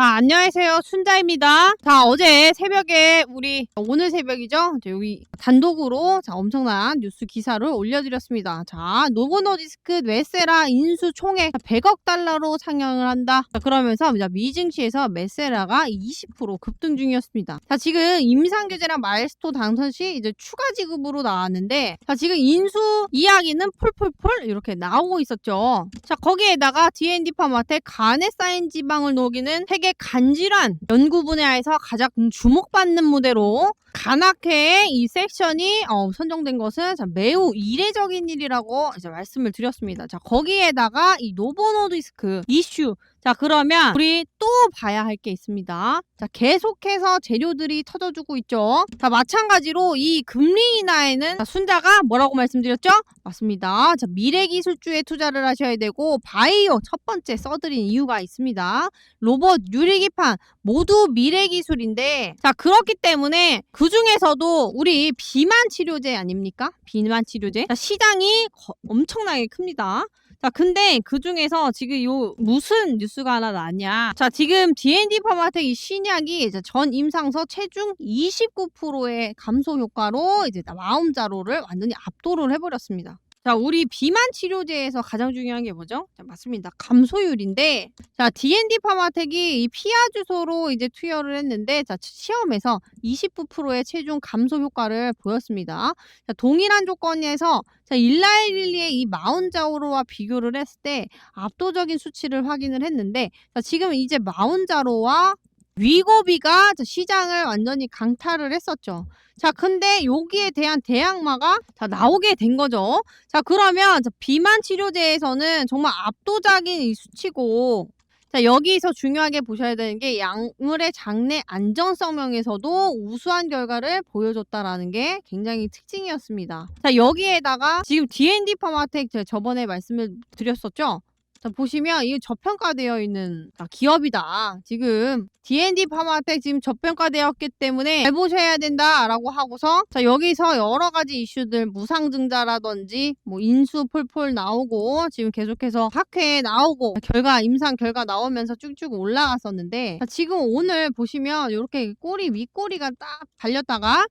자, 안녕하세요. 순자입니다. 자, 어제 새벽에 우리 오늘 새벽이죠? 자, 여기 단독으로 자, 엄청난 뉴스 기사를 올려드렸습니다. 자, 노보노디스크 메세라 인수 총액 100억 달러로 상영을 한다. 자, 그러면서 미증시에서 메세라가 20% 급등 중이었습니다. 자, 지금 임상 규제랑 마일스톤 당선 시 이제 추가 지급으로 나왔는데, 자, 지금 인수 이야기는 폴폴폴 이렇게 나오고 있었죠. 자, 거기에다가 D&D 파마텍 간에 쌓인 지방을 녹이는 세계 간질환 연구 분야에서 가장 주목받는 무대로 간학회의 이 섹션이 어, 선정된 것은 자, 매우 이례적인 일이라고 이제 말씀을 드렸습니다. 자 거기에다가 이 노보노디스크 이슈 자 그러면 우리 또 봐야 할 게 있습니다. 자 계속해서 재료들이 터져주고 있죠. 자 마찬가지로 이 금리 인하에는 자, 순자가 뭐라고 말씀드렸죠? 맞습니다. 자 미래 기술주에 투자를 하셔야 되고 바이오 첫 번째 써드린 이유가 있습니다. 로봇 유리기판 모두 미래 기술인데 자 그렇기 때문에 그 중에서도 우리 비만 치료제 아닙니까? 비만 치료제 자, 시장이 거- 엄청나게 큽니다. 자, 근데 그 중에서 지금 요 무슨 뉴스가 하나 나왔냐? 자, 지금 D&D 파마텍 이 신약이 전 임상서 체중 29%의 감소 효과로 이제 마음자로를 완전히 압도를 해버렸습니다. 자, 우리 비만 치료제에서 가장 중요한 게 뭐죠? 자, 맞습니다. 감소율인데, 자, D&D 파마텍이 이 피하 주소로 이제 투여를 했는데, 자, 시험에서 29%의 체중 감소 효과를 보였습니다. 자, 동일한 조건에서 자, 일라일리의 이 마운자오로와 비교를 했을 때 압도적인 수치를 확인을 했는데, 자, 지금 이제 마운자로와 위고비가 자, 시장을 완전히 강타를 했었죠. 자, 근데 여기에 대한 대항마가 자, 나오게 된 거죠. 자, 그러면 자, 비만 치료제에서는 정말 압도적인 이 수치고 자, 여기서 중요하게 보셔야 되는 게 약물의 장내 안정성 명에서도 우수한 결과를 보여줬다라는 게 굉장히 특징이었습니다. 자, 여기에다가 지금 D&D 파마텍 제가 저번에 말씀을 드렸었죠. 자, 보시면 이게 저평가되어 있는 아, 기업이다. 지금 D&D 파마텍 지금 저평가되었기 때문에 잘 보셔야 된다라고 하고서 자, 여기서 여러 가지 이슈들 무상증자라든지 뭐 인수 폴폴 나오고 지금 계속해서 학회에 나오고 결과 임상 결과 나오면서 쭉쭉 올라갔었는데 자, 지금 오늘 보시면 이렇게 꼬리 윗꼬리가 딱 달렸다가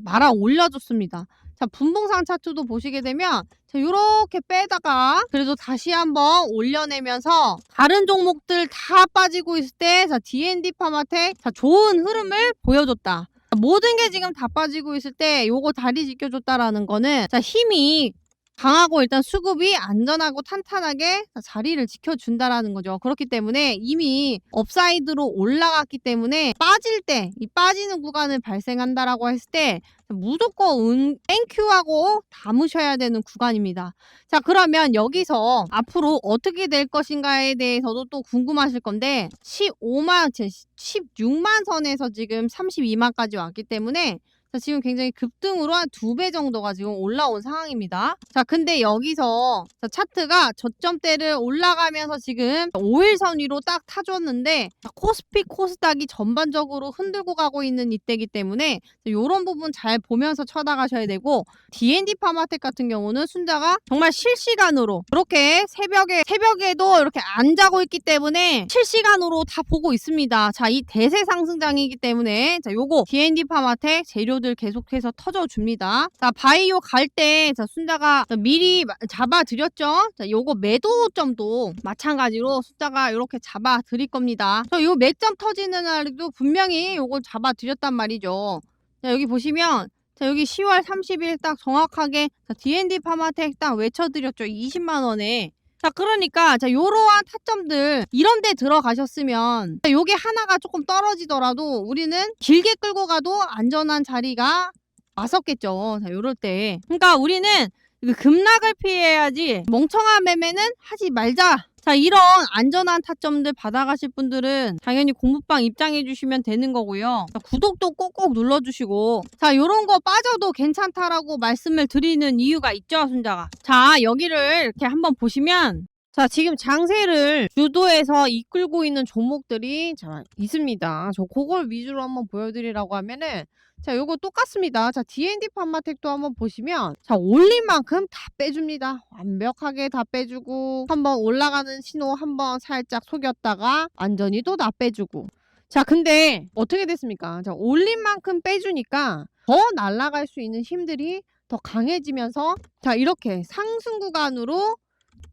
말아 올려줬습니다. 자, 분봉상 차트도 보시게 되면 자, 요렇게 빼다가 그래도 다시 한번 올려내면서 다른 종목들 다 빠지고 있을 때 자, D&D 파마텍 자, 좋은 흐름을 보여줬다. 모든 게 지금 다 빠지고 있을 때 요거 다리 지켜줬다라는 거는 자, 힘이 강하고 일단 수급이 안전하고 탄탄하게 자리를 지켜준다라는 거죠. 그렇기 때문에 이미 업사이드로 올라갔기 때문에 빠질 때, 이 빠지는 구간을 발생한다라고 했을 때 무조건 은, 땡큐하고 담으셔야 되는 구간입니다. 자, 그러면 여기서 앞으로 어떻게 될 것인가에 대해서도 또 궁금하실 건데 15만, 제 16만 선에서 지금 32만까지 왔기 때문에 자, 지금 굉장히 급등으로 한 두 배 정도가 지금 올라온 상황입니다. 자, 근데 여기서 자, 차트가 저점대를 올라가면서 지금 5일선 위로 딱 타줬는데 자, 코스피, 코스닥이 전반적으로 흔들고 가고 있는 이때이기 때문에 이런 부분 잘 보면서 쳐다가셔야 되고 D&D 파마텍 같은 경우는 순자가 정말 실시간으로 이렇게 새벽에 새벽에도 이렇게 안 자고 있기 때문에 실시간으로 다 보고 있습니다. 자, 이 대세 상승장이기 때문에 자, 요거 D&D 파마텍 재료 들 계속해서 터져줍니다. 자, 바이오 갈 때 자, 순자가 자, 미리 마- 잡아드렸죠. 자, 요거 매도점도 마찬가지로 숫자가 이렇게 잡아드릴 겁니다. 저요 맥점 터지는 날도 분명히 요거 잡아드렸단 말이죠. 자, 여기 보시면 자, 여기 10월 30일 딱 정확하게 자, D&D 파마텍 딱 외쳐드렸죠. 20만 원에. 자, 그러니까 자, 요러한 타점들 이런 데 들어가셨으면 자, 요게 하나가 조금 떨어지더라도 우리는 길게 끌고 가도 안전한 자리가 왔었겠죠. 자, 요럴 때. 그러니까 우리는 그 급락을 피해야지 멍청한 매매는 하지 말자. 자, 이런 안전한 타점들 받아가실 분들은 당연히 공부방 입장해 주시면 되는 거고요. 자, 구독도 꼭꼭 눌러주시고. 자, 요런 거 빠져도 괜찮다라고 말씀을 드리는 이유가 있죠, 순자가. 자, 여기를 이렇게 한번 보시면 자, 지금 장세를 주도해서 이끌고 있는 종목들이 자, 있습니다. 저 그걸 위주로 한번 보여드리라고 하면은 자, 요거 똑같습니다. 자, D&D 판마텍도 한번 보시면 자, 올린 만큼 다 빼줍니다. 완벽하게 다 빼주고 한번 올라가는 신호 한번 살짝 속였다가 완전히 또 다 빼주고 자, 근데 어떻게 됐습니까? 자, 올린 만큼 빼주니까 더 날아갈 수 있는 힘들이 더 강해지면서 자, 이렇게 상승 구간으로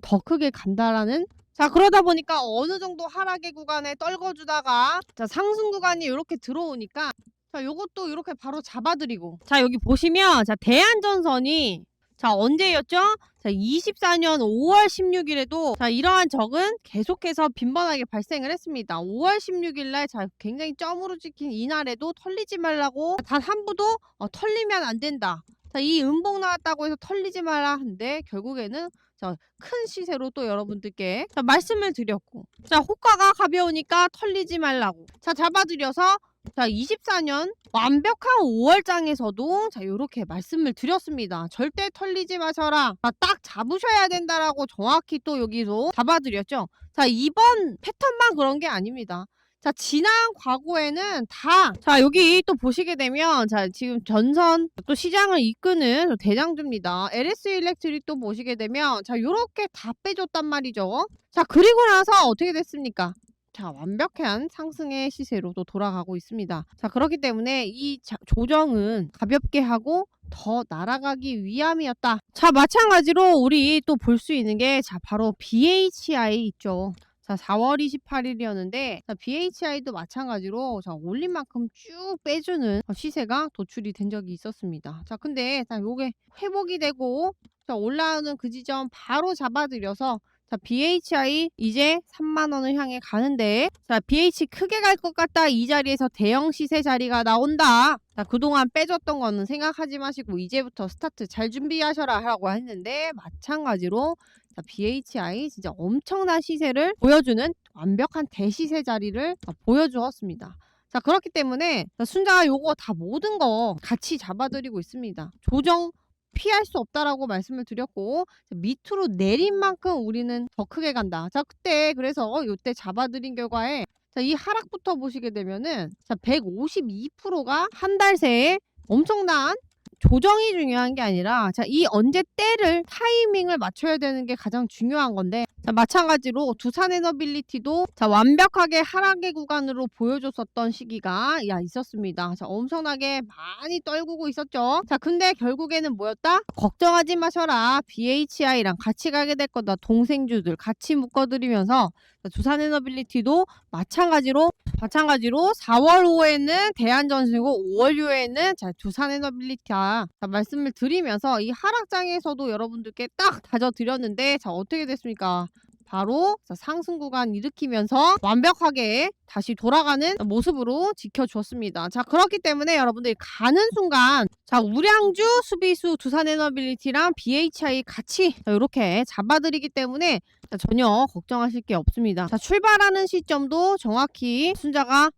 더 크게 간다라는 자 그러다 보니까 어느 정도 하락의 구간에 떨궈주다가 자 상승 구간이 이렇게 들어오니까 자 요것도 이렇게 바로 잡아드리고 자 여기 보시면 자 대한전선이 자 언제였죠? 자 24년 5월 16일에도 자 이러한 적은 계속해서 빈번하게 발생을 했습니다. 5월 16일 날 자 굉장히 점으로 찍힌 이날에도 털리지 말라고 단 한 부도 어, 털리면 안 된다. 자 이 음봉 나왔다고 해서 털리지 말라 한데 결국에는 자, 큰 시세로 또 여러분들께 자, 말씀을 드렸고 자 호가가 가벼우니까 털리지 말라고 자 잡아드려서 자 24년 완벽한 5월장에서도 자 요렇게 말씀을 드렸습니다 절대 털리지 마셔라 자, 딱 잡으셔야 된다라고 정확히 또 여기서 잡아드렸죠 자 이번 패턴만 그런 게 아닙니다 자, 지난 과거에는 다, 자, 여기 또 보시게 되면, 자, 지금 전선 또 시장을 이끄는 대장주입니다. LS 일렉트릭 또 보시게 되면, 자, 요렇게 다 빼줬단 말이죠. 자, 그리고 나서 어떻게 됐습니까? 자, 완벽한 상승의 시세로 또 돌아가고 있습니다. 자, 그렇기 때문에 이 자- 조정은 가볍게 하고 더 날아가기 위함이었다. 자, 마찬가지로 우리 또 볼 수 있는 게, 자, 바로 BHI 있죠. 자, 4월 28일이었는데 BHI도 마찬가지로 자, 올린 만큼 쭉 빼주는 시세가 도출이 된 적이 있었습니다. 자, 근데 자, 요게 회복이 되고 자, 올라오는 그 지점 바로 잡아들여서 자, BHI 이제 3만 원을 향해 가는데 자, BH 크게 갈 것 같다. 이 자리에서 대형 시세 자리가 나온다. 자, 그동안 빼줬던 거는 생각하지 마시고 이제부터 스타트 잘 준비하셔라 하라고 했는데 마찬가지로 자, BHI 진짜 엄청난 시세를 보여주는 완벽한 대시세 자리를 어, 보여주었습니다. 자 그렇기 때문에 자, 순자가 요거 다 모든 거 같이 잡아드리고 있습니다. 조정 피할 수 없다라고 말씀을 드렸고 자, 밑으로 내린 만큼 우리는 더 크게 간다. 자 그때 그래서 요때 잡아드린 결과에 자, 이 하락부터 보시게 되면은 자 152%가 한 달 새에 엄청난 조정이 중요한 게 아니라 자 이 언제 때를 타이밍을 맞춰야 되는 게 가장 중요한 건데 자 마찬가지로 두산 에너빌리티도 자 완벽하게 하락의 구간으로 보여줬었던 시기가 야 있었습니다. 자 엄청나게 많이 떨구고 있었죠. 자 근데 결국에는 뭐였다? 걱정하지 마셔라. BHI랑 같이 가게 될 거다. 동생주들 같이 묶어드리면서 자, 두산 에너빌리티도 마찬가지로 마찬가지로 4월 5에는 대한전시고 5월 6에는 자 두산 에너빌리티야 자, 말씀을 드리면서 이 하락장에서도 여러분들께 딱 다져드렸는데 자 어떻게 됐습니까? 바로 자, 상승 구간 일으키면서 완벽하게 다시 돌아가는 모습으로 지켜주었습니다. 자 그렇기 때문에 여러분들이 가는 순간 자 우량주 수비수 두산에너빌리티랑 BHI 같이 이렇게 잡아드리기 때문에 자, 전혀 걱정하실 게 없습니다. 자 출발하는 시점도 정확히 순자가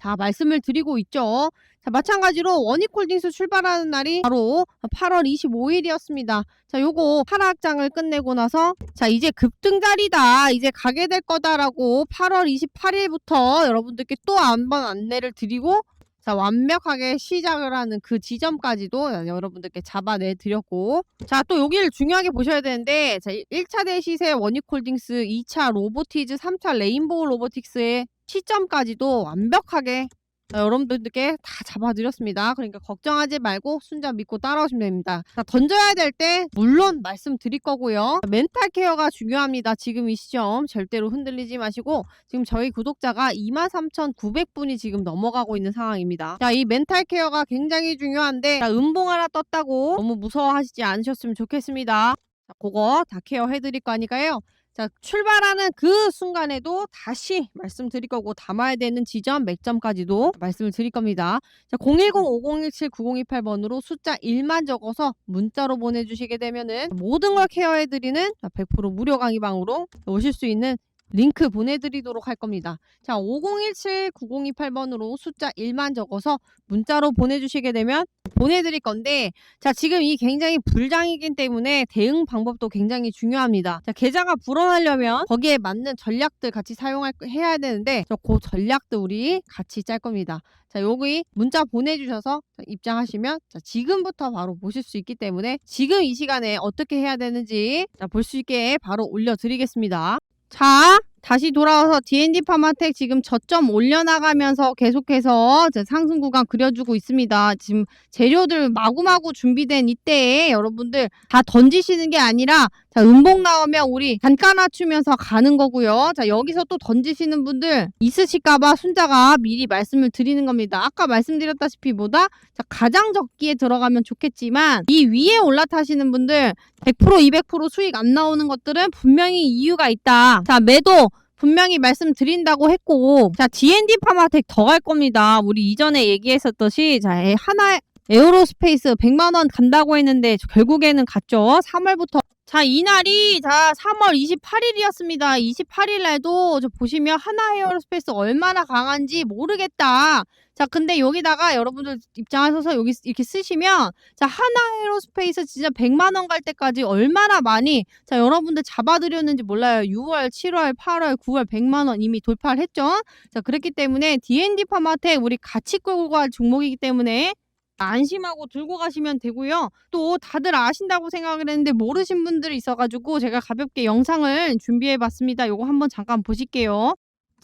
자 말씀을 드리고 있죠. 자 마찬가지로 원익홀딩스 출발하는 날이 바로 8월 25일이었습니다. 자 요거 하락장을 끝내고 나서 자 이제 급등자리다 이제 가게 될 거다라고 8월 28일부터 여러분들께 또 한 번 안내를 드리고 자 완벽하게 시작을 하는 그 지점까지도 여러분들께 잡아내 드렸고. 자 또 여기를 중요하게 보셔야 되는데 자 1차 대시세 원익홀딩스 2차 로보티즈 3차 레인보우 로보틱스의 시점까지도 완벽하게 자, 여러분들께 다 잡아드렸습니다. 그러니까 걱정하지 말고 순자 믿고 따라오시면 됩니다. 자, 던져야 될 때 물론 말씀드릴 거고요. 멘탈 케어가 중요합니다. 지금 이 시점 절대로 흔들리지 마시고 지금 저희 구독자가 23,900분이 지금 넘어가고 있는 상황입니다. 자, 이 멘탈 케어가 굉장히 중요한데 자, 음봉 하나 떴다고 너무 무서워하시지 않으셨으면 좋겠습니다. 자, 그거 다 케어 해드릴 거니까요. 자, 출발하는 그 순간에도 다시 말씀드릴 거고 담아야 되는 지점, 맥점까지도 말씀을 드릴 겁니다. 자, 010-5017-9028번으로 숫자 1만 적어서 문자로 보내주시게 되면은 모든 걸 케어해드리는 100% 무료 강의방으로 오실 수 있는 링크 보내드리도록 할 겁니다. 자, 5017-9028번으로 숫자 1만 적어서 문자로 보내주시게 되면 보내드릴 건데 자 지금 이 굉장히 불장이기 때문에 대응 방법도 굉장히 중요합니다. 자 계좌가 불어나려면 거기에 맞는 전략들 같이 사용할 해야 되는데 저그 전략도 우리 같이 짤 겁니다. 자 여기 문자 보내주셔서 자, 입장하시면 자, 지금부터 바로 보실 수 있기 때문에 지금 이 시간에 어떻게 해야 되는지 볼 수 있게 바로 올려드리겠습니다. 자 다시 돌아와서 D&D 파마텍 지금 저점 올려나가면서 계속해서 상승 구간 그려주고 있습니다. 지금 재료들 마구마구 준비된 이때에 여러분들 다 던지시는 게 아니라 자 음봉 나오면 우리 단가 낮추면서 가는 거고요. 자 여기서 또 던지시는 분들 있으실까봐 순자가 미리 말씀을 드리는 겁니다. 아까 말씀드렸다시피 보다 자, 가장 적기에 들어가면 좋겠지만 이 위에 올라타시는 분들 100% 200% 수익 안 나오는 것들은 분명히 이유가 있다. 자 매도 분명히 말씀드린다고 했고 자 D&D 파마텍 더 갈 겁니다. 우리 이전에 얘기했었듯이 자 에- 하나 에어로스페이스 100만 원 간다고 했는데 결국에는 갔죠. 3월부터 자 이날이 자 3월 28일이었습니다. 28일 날도 저 보시면 하나 에어로스페이스 얼마나 강한지 모르겠다. 자 근데 여기다가 여러분들 입장하셔서 여기 이렇게 쓰시면 자 하나 에어로스페이스 진짜 100만 원 갈 때까지 얼마나 많이 자 여러분들 잡아드렸는지 몰라요. 6월, 7월, 8월, 9월 100만 원 이미 돌파를 했죠. 자 그렇기 때문에 D&D 파마텍 우리 같이 끌고 갈 종목이기 때문에 안심하고 들고 가시면 되고요. 또 다들 아신다고 생각을 했는데 모르신 분들이 있어가지고 제가 가볍게 영상을 준비해봤습니다. 요거 한번 잠깐 보실게요.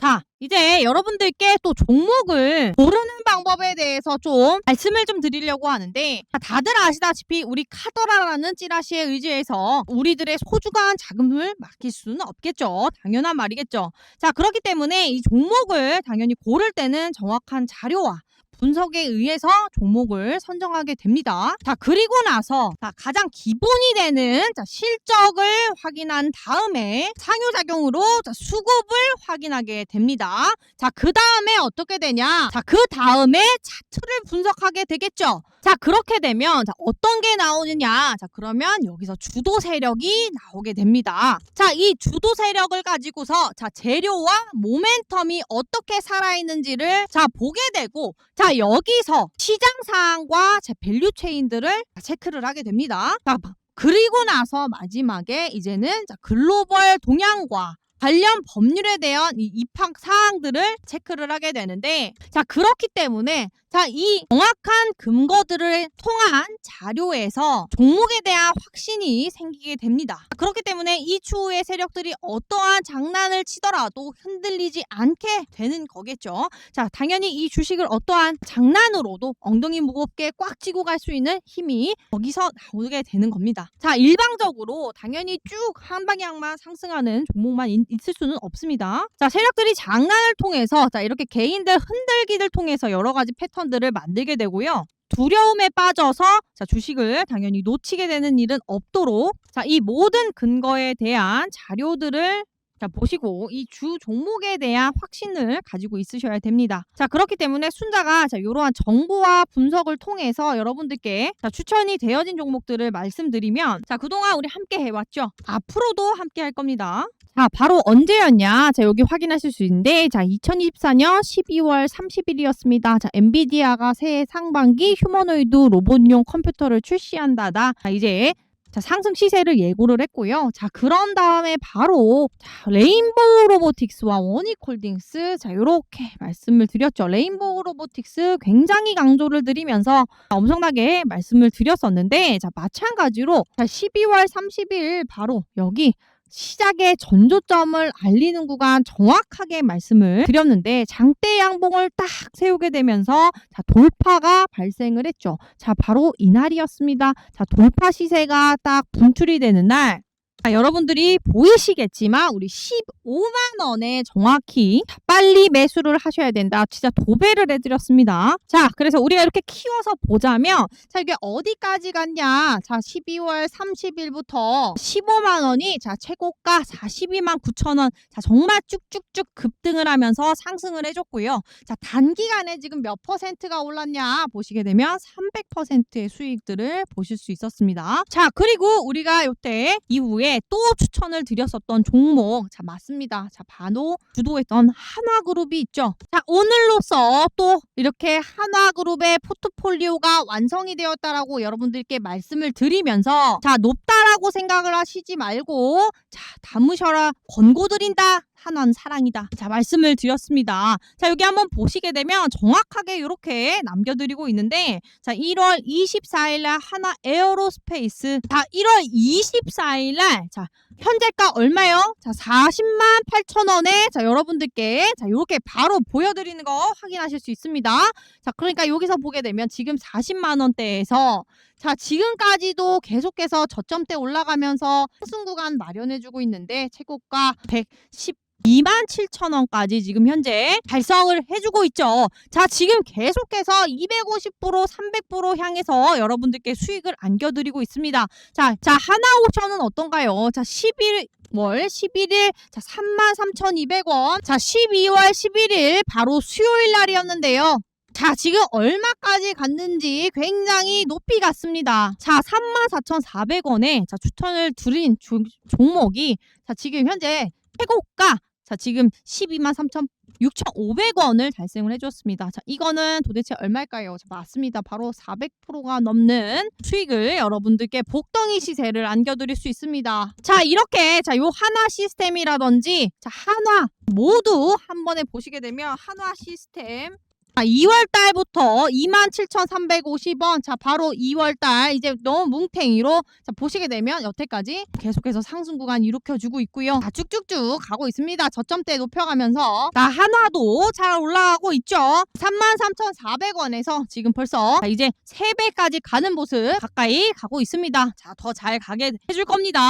자, 이제 여러분들께 또 종목을 고르는 방법에 대해서 좀 말씀을 좀 드리려고 하는데 자, 다들 아시다시피 우리 카더라라는 찌라시에 의지해서 우리들의 소중한 자금을 맡길 수는 없겠죠. 당연한 말이겠죠. 자, 그렇기 때문에 이 종목을 당연히 고를 때는 정확한 자료와 분석에 의해서 종목을 선정하게 됩니다. 자, 그리고 나서 자, 가장 기본이 되는 자, 실적을 확인한 다음에 상호작용으로 자, 수급을 확인하게 됩니다. 자, 그 다음에 어떻게 되냐? 자, 그 다음에 차트를 분석하게 되겠죠. 자, 그렇게 되면 자, 어떤 게 나오느냐? 자, 그러면 여기서 주도 세력이 나오게 됩니다. 자, 이 주도 세력을 가지고서 자, 재료와 모멘텀이 어떻게 살아 있는지를 자, 보게 되고 자, 여기서 시장 상황과 제 밸류 체인들을 체크를 하게 됩니다. 자, 그리고 나서 마지막에 이제는 자, 글로벌 동향과 관련 법률에 대한 이 입학 사항들을 체크를 하게 되는데 자 그렇기 때문에 자 이 정확한 근거들을 통한 자료에서 종목에 대한 확신이 생기게 됩니다. 그렇기 때문에 이 추후의 세력들이 어떠한 장난을 치더라도 흔들리지 않게 되는 거겠죠. 자 당연히 이 주식을 어떠한 장난으로도 엉덩이 무겁게 꽉 쥐고 갈 수 있는 힘이 거기서 나오게 되는 겁니다. 자 일방적으로 당연히 쭉 한 방향만 상승하는 종목만 인- 있을 수는 없습니다. 자, 세력들이 장난을 통해서 자, 이렇게 개인들 흔들기를 통해서 여러 가지 패턴 들을 만들게 되고요. 두려움에 빠져서 자, 주식을 당연히 놓치게 되는 일은 없도록 자, 이 모든 근거에 대한 자료들을 자, 보시고 이 주 종목에 대한 확신을 가지고 있으셔야 됩니다. 자, 그렇기 때문에 순자가 자, 이러한 정보와 분석을 통해서 여러분들께 자, 추천이 되어진 종목들을 말씀드리면 자, 그동안 우리 함께 해왔죠. 앞으로도 함께 할 겁니다. 자, 바로 언제였냐? 자, 여기 확인하실 수 있는데, 자, 2024년 12월 30일이었습니다. 자, 엔비디아가 새해 상반기 휴머노이드 로봇용 컴퓨터를 출시한다다. 자, 이제 자, 상승 시세를 예고를 했고요. 자, 그런 다음에 바로 자, 레인보우 로보틱스와 원익홀딩스 자, 요렇게 말씀을 드렸죠. 레인보우 로보틱스 굉장히 강조를 드리면서 엄청나게 말씀을 드렸었는데 자, 마찬가지로 자, 12월 30일 바로 여기 시작의 전조점을 알리는 구간 정확하게 말씀을 드렸는데 장대 양봉을 딱 세우게 되면서 자 돌파가 발생을 했죠. 자 바로 이날이었습니다. 자 돌파 시세가 딱 분출이 되는 날. 자, 여러분들이 보이시겠지만 우리 15만 원에 정확히 빨리 매수를 하셔야 된다. 진짜 도배를 해드렸습니다. 자, 그래서 우리가 이렇게 키워서 보자면 자 이게 어디까지 갔냐? 자 12월 30일부터 15만 원이 자 최고가 42만 9천 원. 자 정말 쭉쭉쭉 급등을 하면서 상승을 해줬고요. 자 단기간에 지금 몇 퍼센트가 올랐냐 보시게 되면 300%의 수익들을 보실 수 있었습니다. 자 그리고 우리가 이때 이후에 또 추천을 드렸었던 종목. 자, 맞습니다. 자, 바로 주도했던 한화그룹이 있죠. 자, 오늘로써 또 이렇게 한화그룹의 포트폴리오가 완성이 되었다라고 여러분들께 말씀을 드리면서 자, 높다라고 생각을 하시지 말고 자, 담으셔라. 권고 드린다. 한원 사랑이다. 자, 말씀을 드렸습니다. 자, 여기 한번 보시게 되면 정확하게 이렇게 남겨드리고 있는데, 자, 1월 24일 날 하나 에어로스페이스. 자, 1월 24일 날, 자, 현재가 얼마요? 자, 40만 8천 원에, 자, 여러분들께, 자, 이렇게 바로 보여드리는 거 확인하실 수 있습니다. 자, 그러니까 여기서 보게 되면 지금 40만 원대에서 자, 지금까지도 계속해서 저점대 올라가면서 상승 구간 마련해주고 있는데, 최고가 110 2만 7천 원까지 지금 현재 달성을 해주고 있죠. 자, 지금 계속해서 250% 300% 향해서 여러분들께 수익을 안겨드리고 있습니다. 자, 자 하나오션은 어떤가요? 자, 11 월 11일 자 33,200원 자 12월 11일 바로 수요일 날이었는데요. 자, 지금 얼마까지 갔는지 굉장히 높이 갔습니다. 자, 34,400원에 자, 추천을 드린 조- 종목이 자, 지금 현재 최고가 자, 지금 12만 3천 6,500원을 달성을 해줬습니다. 자, 이거는 도대체 얼마일까요? 자, 맞습니다. 바로 400%가 넘는 수익을 여러분들께 복덩이 시세를 안겨드릴 수 있습니다. 자, 이렇게 자, 요 한화 시스템이라든지 자, 한화 모두 한 번에 보시게 되면 한화 시스템 자, 2월 달부터 27,350원. 자, 바로 2월 달 이제 너무 뭉탱이로 자, 보시게 되면 여태까지 계속해서 상승 구간 일으켜 주고 있고요. 자, 쭉쭉쭉 가고 있습니다. 저점대 높여가면서 자, 한화도 잘 올라가고 있죠. 33,400원에서 지금 벌써 자, 이제 3배까지 가는 모습 가까이 가고 있습니다. 자, 더 잘 가게 해줄 겁니다.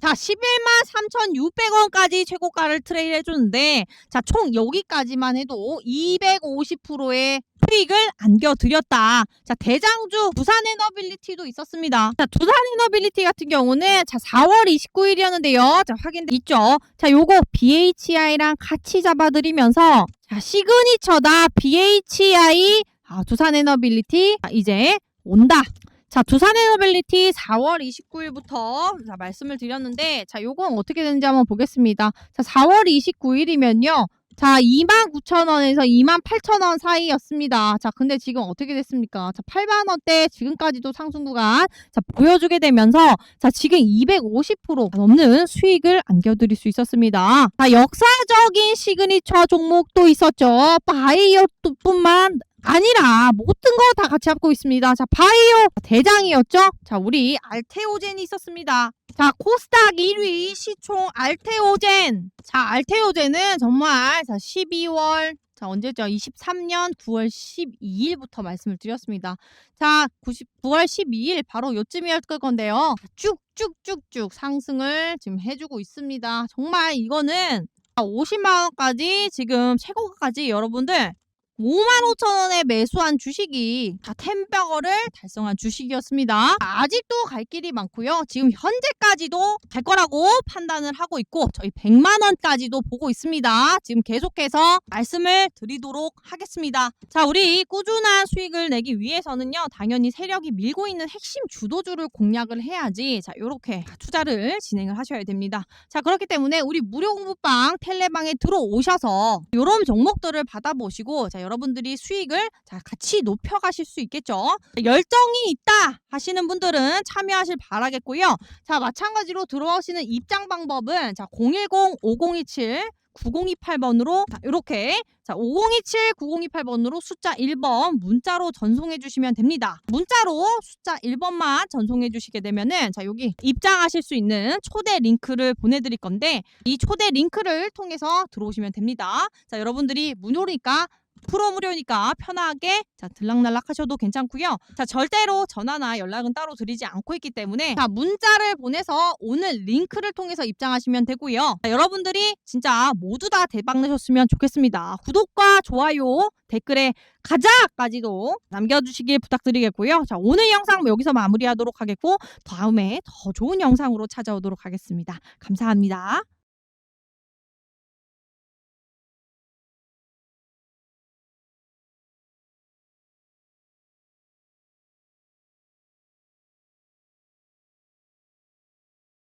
자, 11만 3,600원까지 최고가를 트레일 해주는데, 자, 총 여기까지만 해도 250%의 수익을 안겨드렸다. 자, 대장주 두산 에너빌리티도 있었습니다. 자, 두산 에너빌리티 같은 경우는 자, 4월 29일이었는데요. 자, 확인돼 있죠. 자, 요거 BHI랑 같이 잡아드리면서 자, 시그니처다. BHI 아, 두산 에너빌리티 아, 이제 온다. 자, 두산 에너빌리티 4월 29일부터 자, 말씀을 드렸는데 자, 요건 어떻게 되는지 한번 보겠습니다. 자, 4월 29일이면요. 자, 29,000원에서 28,000원 사이였습니다. 자, 근데 지금 어떻게 됐습니까? 자, 8만 원대 지금까지도 상승 구간 자, 보여주게 되면서 자, 지금 250% 넘는 수익을 안겨 드릴 수 있었습니다. 자, 역사적인 시그니처 종목도 있었죠. 바이오뿐만 아니라 모든 거 다 같이 잡고 있습니다. 자, 바이오 대장이었죠? 자, 우리 알테오젠이 있었습니다. 자, 코스닥 1위 시총 알테오젠. 자, 알테오젠은 정말 자, 12월 자, 언제죠? 23년 9월 12일부터 말씀을 드렸습니다. 자, 90, 9월 12일 바로 요쯤이었을 건데요. 쭉쭉쭉쭉 상승을 지금 해주고 있습니다. 정말 이거는 50만 원까지 지금 최고가까지 여러분들 5만 5천 원에 매수한 주식이 다 템버거를 달성한 주식이었습니다. 아직도 갈 길이 많고요. 지금 현재까지도 갈 거라고 판단을 하고 있고 저희 100만 원까지도 보고 있습니다. 지금 계속해서 말씀을 드리도록 하겠습니다. 자, 우리 꾸준한 수익을 내기 위해서는요. 당연히 세력이 밀고 있는 핵심 주도주를 공략을 해야지. 자, 요렇게 투자를 진행을 하셔야 됩니다. 자, 그렇기 때문에 우리 무료 공부방 텔레방에 들어오셔서 이런 종목들을 받아보시고 자, 여러분들이 수익을 자, 같이 높여가실 수 있겠죠. 열정이 있다 하시는 분들은 참여하실 바라겠고요. 자, 마찬가지로 들어오시는 입장 방법은 자, 010-5027 9028번으로 이렇게 자 5027 9028번으로 숫자 1번 문자로 전송해 주시면 됩니다. 문자로 숫자 1번만 전송해 주시게 되면은 자 여기 입장하실 수 있는 초대 링크를 보내드릴 건데 이 초대 링크를 통해서 들어오시면 됩니다. 자 여러분들이 무료니까 프로 무료니까 편하게 자 들락날락 하셔도 괜찮고요. 자 절대로 전화나 연락은 따로 드리지 않고 있기 때문에 자 문자를 보내서 오늘 링크를 통해서 입장하시면 되고요. 자, 여러분들이 진짜 모두 다 대박 내셨으면 좋겠습니다. 구독과 좋아요 댓글에 가자까지도 남겨주시길 부탁드리겠고요. 자 오늘 영상 여기서 마무리하도록 하겠고 다음에 더 좋은 영상으로 찾아오도록 하겠습니다. 감사합니다.